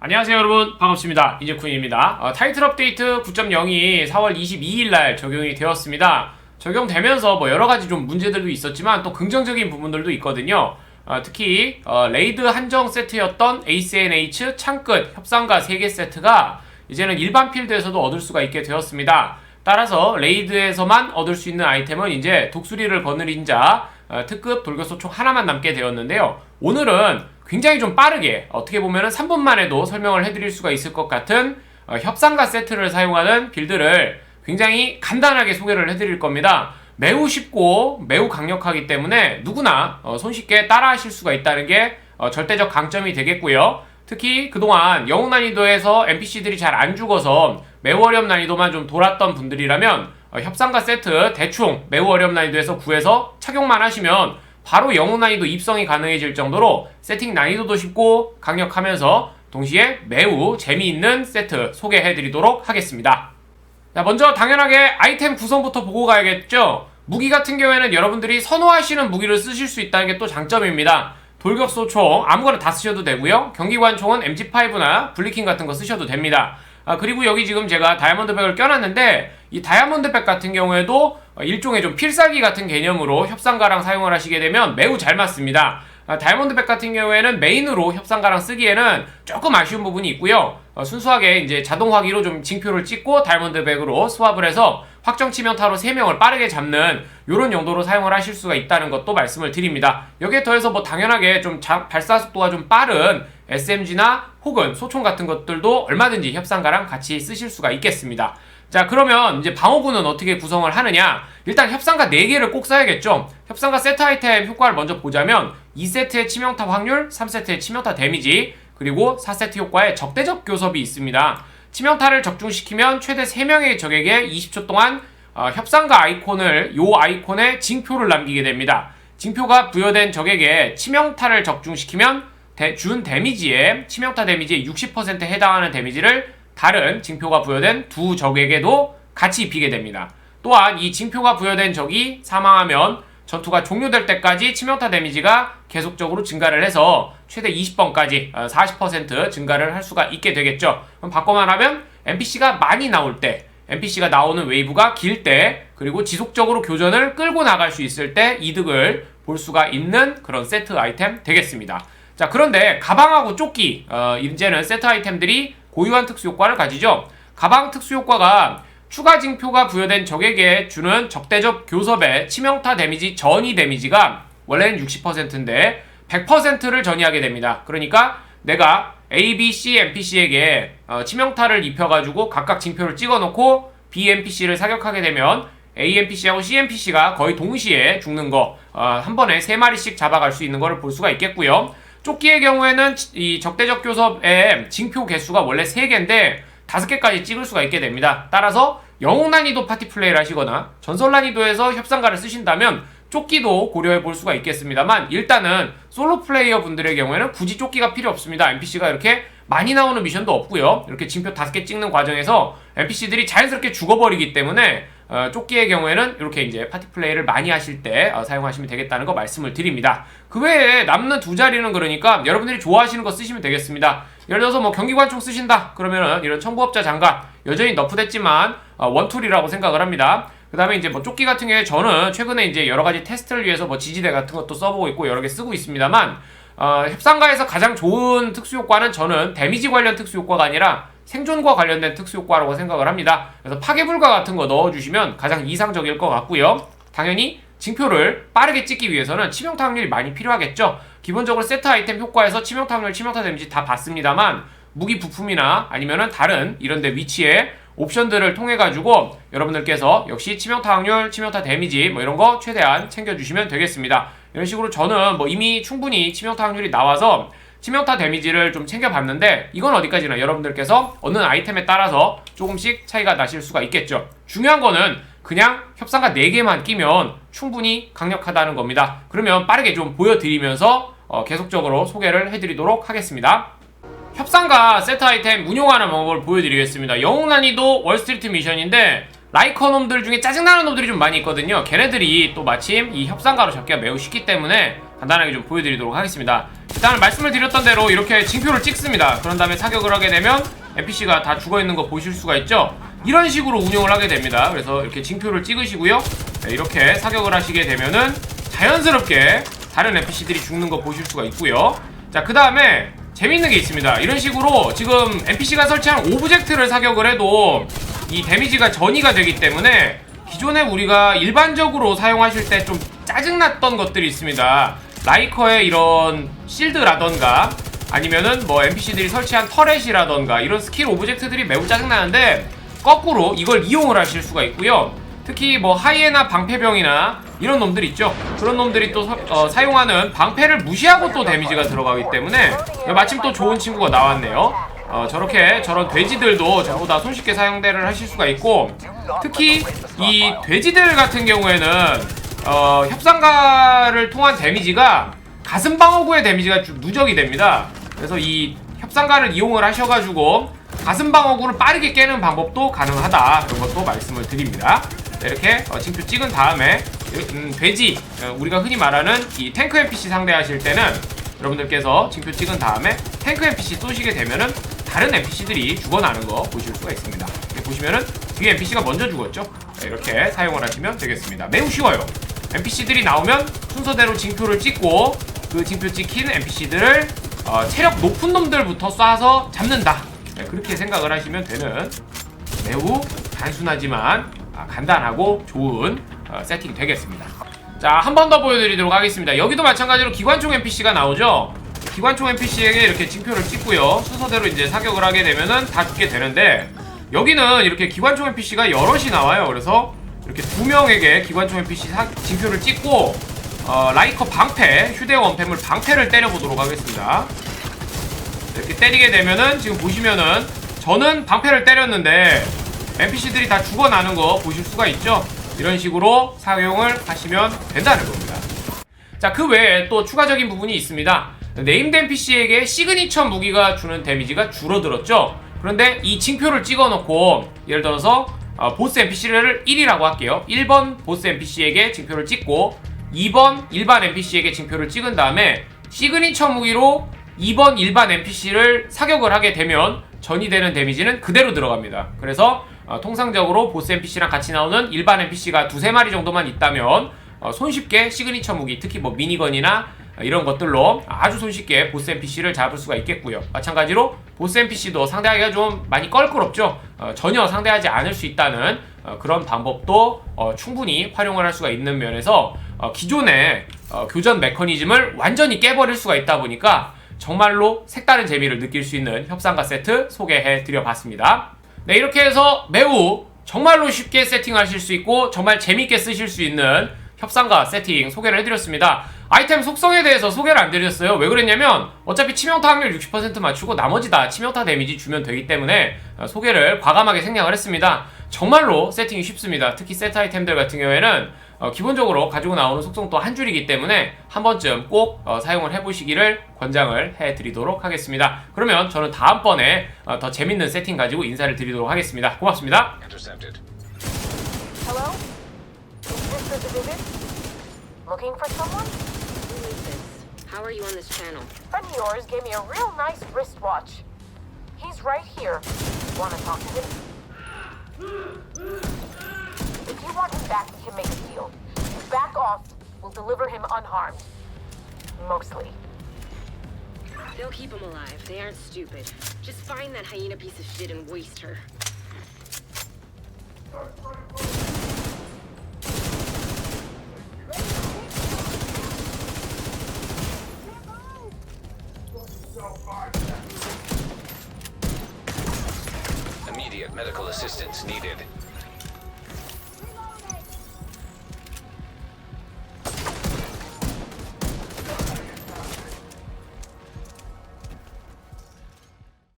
안녕하세요 여러분. 반갑습니다. 이재쿤입니다. 어, 타이틀 업데이트 9.0이 4월 22일 날 적용이 되었습니다. 적용되면서 뭐 여러가지 좀 문제들도 있었지만 또 긍정적인 부분들도 있거든요. 어, 특히 어, 레이드 한정 세트였던 ACNH 창끝 협상가 3개 세트가 이제는 일반 필드에서도 얻을 수가 있게 되었습니다. 따라서 레이드에서만 얻을 수 있는 아이템은 이제 독수리를 거느린 자 어, 특급 돌격소 총 하나만 남게 되었는데요. 오늘은 굉장히 좀 빠르게 어떻게 보면은 3분 만에도 설명을 해드릴 수가 있을 것 같은 어, 협상가 세트를 사용하는 빌드를 굉장히 간단하게 소개를 해드릴 겁니다. 매우 쉽고 매우 강력하기 때문에 누구나 어, 손쉽게 따라하실 수가 있다는 게 어, 절대적 강점이 되겠고요. 특히 그동안 영웅 난이도에서 NPC들이 잘 안 죽어서 매우 어려운 난이도만 좀 돌았던 분들이라면 어, 협상가 세트 대충 매우 어려운 난이도에서 구해서 착용만 하시면 바로 영웅 난이도 입성이 가능해질 정도로 세팅 난이도도 쉽고 강력하면서 동시에 매우 재미있는 세트 소개해 드리도록 하겠습니다. 자, 먼저 당연하게 아이템 구성부터 보고 가야겠죠? 무기 같은 경우에는 여러분들이 선호하시는 무기를 쓰실 수 있다는 게 또 장점입니다. 돌격소총 아무거나 다 쓰셔도 되고요. 경기관총은 MG5나 블리킹 같은 거 쓰셔도 됩니다. 아, 그리고 여기 지금 제가 다이아몬드 백을 껴놨는데 이 다이아몬드 백 같은 경우에도 어, 일종의 좀 필살기 같은 개념으로 협상가랑 사용을 하시게 되면 매우 잘 맞습니다. 아, 다이아몬드 백 같은 경우에는 메인으로 협상가랑 쓰기에는 조금 아쉬운 부분이 있고요. 어, 순수하게 이제 자동 화기로 좀 징표를 찍고 다이아몬드 백으로 스왑을 해서 확정 치명타로 3명을 빠르게 잡는 이런 용도로 사용을 하실 수가 있다는 것도 말씀을 드립니다. 여기에 더해서 뭐 당연하게 좀 자- 발사 속도가 좀 빠른 SMG나 혹은 소총 같은 것들도 얼마든지 협상가랑 같이 쓰실 수가 있겠습니다. 자 그러면 이제 방어구는 어떻게 구성을 하느냐? 일단 협상가 4개를 꼭 써야겠죠? 협상가 세트 아이템 효과를 먼저 보자면 2세트의 치명타 확률 3세트의 치명타 데미지 그리고 4세트 효과에 적대적 교섭이 있습니다. 치명타를 적중시키면 최대 3명의 적에게 20초 동안 어, 협상가 아이콘을 요 아이콘에 징표를 남기게 됩니다. 징표가 부여된 적에게 치명타를 적중시키면 대- 준 데미지에 치명타 데미지의 60%에 해당하는 데미지를 다른 징표가 부여된 두 적에게도 같이 입히게 됩니다. 또한 이 징표가 부여된 적이 사망하면 전투가 종료될 때까지 치명타 데미지가 계속적으로 증가를 해서 최대 20번까지 40% 증가를 할 수가 있게 되겠죠. 그럼 바꿔만 하면 NPC가 많이 나올 때 NPC가 나오는 웨이브가 길 때 그리고 지속적으로 교전을 끌고 나갈 수 있을 때 이득을 볼 수가 있는 그런 세트 아이템 되겠습니다. 자 그런데 가방하고 조끼 어, 이제는 세트 아이템들이 고유한 특수 효과를 가지죠. 가방 특수 효과가 추가 징표가 부여된 적에게 주는 적대적 교섭의 치명타 데미지 전이 데미지가 원래는 60%인데 100%를 전이하게 됩니다. 그러니까 내가 A, B, C NPC에게 어, 치명타를 입혀가지고 각각 징표를 찍어놓고 B NPC를 사격하게 되면 A NPC하고 C NPC가 거의 동시에 죽는 거, 어, 한 번에 세 마리씩 잡아갈 수 있는 것을 볼 수가 있겠고요. 조끼의 경우에는 이 적대적 교섭의 징표 개수가 원래 3개인데 5개까지 찍을 수가 있게 됩니다. 따라서 영웅 난이도 파티 플레이를 하시거나 전설 난이도에서 협상가를 쓰신다면 조끼도 고려해 볼 수가 있겠습니다만 일단은 솔로 플레이어 분들의 경우에는 굳이 조끼가 필요 없습니다. NPC가 이렇게 많이 나오는 미션도 없고요. 이렇게 징표 5개 찍는 과정에서 NPC들이 자연스럽게 죽어버리기 때문에 어, 조끼의 경우에는 이렇게 이제 파티 플레이를 많이 하실 때 어, 사용하시면 되겠다는 거 말씀을 드립니다. 그 외에 남는 두 자리는 그러니까 여러분들이 좋아하시는 거 쓰시면 되겠습니다. 예를 들어서 뭐 경기관총 쓰신다 그러면은 이런 청부업자 장갑 여전히 너프됐지만 어, 원툴이라고 생각을 합니다. 그 다음에 이제 뭐 조끼 같은 경우에 저는 최근에 이제 여러 가지 테스트를 위해서 뭐 지지대 같은 것도 써보고 있고 여러 개 쓰고 있습니다만 어, 협상가에서 가장 좋은 특수 효과는 저는 데미지 관련 특수 효과가 아니라 생존과 관련된 특수 효과라고 생각을 합니다. 그래서 파괴불가 같은 거 넣어주시면 가장 이상적일 것 같고요. 당연히 징표를 빠르게 찍기 위해서는 치명타 확률이 많이 필요하겠죠. 기본적으로 세트 아이템 효과에서 치명타 확률, 치명타 데미지 다 봤습니다만 무기 부품이나 아니면은 다른 이런 데 위치에 옵션들을 통해 가지고 여러분들께서 역시 치명타 확률, 치명타 데미지 뭐 이런 거 최대한 챙겨 주시면 되겠습니다. 이런 식으로 저는 뭐 이미 충분히 치명타 확률이 나와서 치명타 데미지를 좀 챙겨봤는데 이건 어디까지나 여러분들께서 얻는 아이템에 따라서 조금씩 차이가 나실 수가 있겠죠. 중요한 거는 그냥 협상가 4개만 끼면 충분히 강력하다는 겁니다. 그러면 빠르게 좀 보여드리면서 어, 계속적으로 소개를 해드리도록 하겠습니다. 협상가 세트 아이템 운용하는 방법을 보여드리겠습니다. 영웅 난이도 월스트리트 미션인데 라이커 놈들 중에 짜증나는 놈들이 좀 많이 있거든요. 걔네들이 또 마침 이 협상가로 잡기가 매우 쉽기 때문에 간단하게 좀 보여드리도록 하겠습니다. 일단 말씀을 드렸던 대로 이렇게 징표를 찍습니다. 그런 다음에 사격을 하게 되면 NPC가 다 죽어 있는 거 보실 수가 있죠. 이런 식으로 운영을 하게 됩니다. 그래서 이렇게 징표를 찍으시고요. 네, 이렇게 사격을 하시게 되면은 자연스럽게 다른 NPC들이 죽는 거 보실 수가 있고요. 자, 그 다음에 재밌는 게 있습니다. 이런 식으로 지금 NPC가 설치한 오브젝트를 사격을 해도 이 데미지가 전이가 되기 때문에 기존에 우리가 일반적으로 사용하실 때 좀 짜증났던 것들이 있습니다. 라이커의 이런 실드라던가 아니면은 뭐 NPC들이 설치한 터렛이라던가 이런 스킬 오브젝트들이 매우 짜증나는데 거꾸로 이걸 이용을 하실 수가 있고요. 특히 뭐 하이에나 방패병이나 이런 놈들 있죠. 그런 놈들이 또 서- 어, 사용하는 방패를 무시하고 또 데미지가 들어가기 때문에 마침 또 좋은 친구가 나왔네요. 어, 저렇게 저런 돼지들도 저보다 손쉽게 사용대를 하실 수가 있고 특히 이 돼지들 같은 경우에는 어, 협상가를 통한 데미지가 가슴 방어구의 데미지가 좀 누적이 됩니다. 그래서 이 협상가를 이용을 하셔가지고 가슴 방어구를 빠르게 깨는 방법도 가능하다. 그런 것도 말씀을 드립니다. 네, 이렇게 어, 징표 찍은 다음에 음, 돼지 어, 우리가 흔히 말하는 이 탱크 NPC 상대하실 때는 여러분들께서 징표 찍은 다음에 탱크 NPC 쏘시게 되면은 다른 NPC들이 죽어나는 거 보실 수가 있습니다. 이렇게 보시면은 뒤에 NPC가 먼저 죽었죠? 네, 이렇게 사용을 하시면 되겠습니다. 매우 쉬워요. NPC들이 나오면 순서대로 징표를 찍고 그 징표 찍힌 NPC들을 어, 체력 높은 놈들부터 쏴서 잡는다. 네, 그렇게 생각을 하시면 되는 매우 단순하지만 아, 간단하고 좋은 어, 세팅이 되겠습니다. 자, 한 번 더 보여드리도록 하겠습니다. 여기도 마찬가지로 기관총 NPC가 나오죠. 기관총 NPC에게 이렇게 징표를 찍고요. 순서대로 이제 사격을 하게 되면은 다 죽게 되는데 여기는 이렇게 기관총 NPC가 여럿이 나와요. 그래서 이렇게 두 명에게 기관총 NPC 사, 징표를 찍고 어, 라이커 방패, 휴대용 원패물 방패를 때려보도록 하겠습니다. 이렇게 때리게 되면은 지금 보시면은 저는 방패를 때렸는데 NPC들이 다 죽어나는 거 보실 수가 있죠? 이런 식으로 사용을 하시면 된다는 겁니다. 자, 그 외에 또 추가적인 부분이 있습니다. 네임드 NPC에게 시그니처 무기가 주는 데미지가 줄어들었죠? 그런데 이 징표를 찍어 놓고 예를 들어서 어, 보스 NPC를 1이라고 할게요. 1번 보스 NPC에게 징표를 찍고 2번 일반 NPC에게 징표를 찍은 다음에 시그니처 무기로 2번 일반 NPC를 사격을 하게 되면 전이 되는 데미지는 그대로 들어갑니다. 그래서 어, 통상적으로 보스 NPC랑 같이 나오는 일반 NPC가 두세 마리 정도만 있다면 어, 손쉽게 시그니처 무기, 특히 뭐 미니건이나 어, 이런 것들로 아주 손쉽게 보스 NPC를 잡을 수가 있겠고요. 마찬가지로 보스 NPC도 상대하기가 좀 많이 껄끄럽죠. 어, 전혀 상대하지 않을 수 있다는 어, 그런 방법도 어, 충분히 활용을 할 수가 있는 면에서 어, 기존의 어, 교전 메커니즘을 완전히 깨버릴 수가 있다 보니까 정말로 색다른 재미를 느낄 수 있는 협상가 세트 소개해 드려봤습니다. 네, 이렇게 해서 매우 정말로 쉽게 세팅하실 수 있고 정말 재밌게 쓰실 수 있는 협상가 세팅 소개를 해드렸습니다. 아이템 속성에 대해서 소개를 안 드렸어요. 왜 그랬냐면 어차피 치명타 확률 60% 맞추고 나머지 다 치명타 데미지 주면 되기 때문에 어, 소개를 과감하게 생략을 했습니다. 정말로 세팅이 쉽습니다. 특히 세트 아이템들 같은 경우에는 어, 기본적으로 가지고 나오는 속성도 한 줄이기 때문에 한 번쯤 꼭 어, 사용을 해보시기를 권장을 해드리도록 하겠습니다. 그러면 저는 다음번에 어, 더 재밌는 세팅 가지고 인사를 드리도록 하겠습니다. 고맙습니다. Intercepted. Hello? Is this the division? Looking for someone? Who is this? How are you on this channel? Friend of yours gave me a real nice wristwatch. He's right here. Wanna talk to him? If you want him back, we can make a deal. You back off, we'll deliver him unharmed. Mostly. They'll keep him alive. They aren't stupid. Just find that hyena piece of shit and waste her. Immediate medical assistance needed.